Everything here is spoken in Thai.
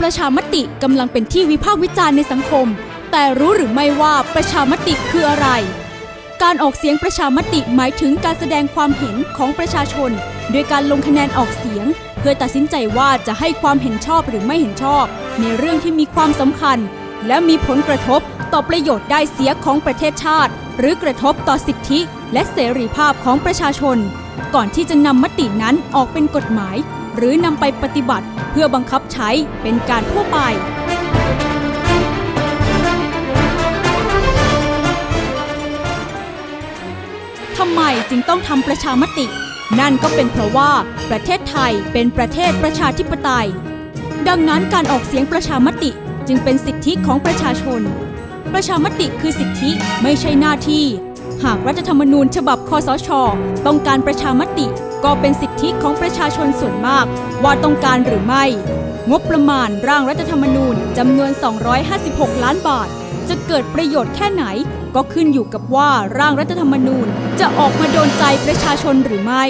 ประชามติกำลังเป็นที่วิพากษ์วิจารณ์ในสังคม แต่รู้หรือไม่ว่าประชามติคืออะไร การออกเสียงประชามติหมายถึงการแสดงความเห็นของประชาชน โดยการลงคะแนนออกเสียง เพื่อตัดสินใจว่าจะให้ความเห็นชอบหรือไม่เห็นชอบ ในเรื่องที่มีความสำคัญ และมีผลกระทบต่อประโยชน์ได้เสียของประเทศชาติ หรือกระทบต่อสิทธิและเสรีภาพของประชาชน ก่อนที่จะนำมตินั้นออกเป็นกฎหมาย หรือนำไปปฏิบัติเพื่อบังคับใช้เป็นการทั่วไป ทำไมจึงต้องทำประชามติ นั่นก็เป็นเพราะว่าประเทศไทยเป็นประเทศประชาธิปไตย ดังนั้นการออกเสียงประชามติจึงเป็นสิทธิของประชาชน ประชามติคือสิทธิไม่ใช่หน้าที่ หากรัฐธรรมนูญฉบับคอสช ต้องการประชามติก็เป็นสิทธิของประชาชนส่วนมาก ว่าต้องการหรือไม่ งบประมาณร่างรัฐธรรมนูญจำนวน 256 ล้านบาท จะเกิดประโยชน์แค่ไหน ก็ขึ้นอยู่กับว่าร่างรัฐธรรมนูญจะออกมาโดนใจประชาชนหรือไม่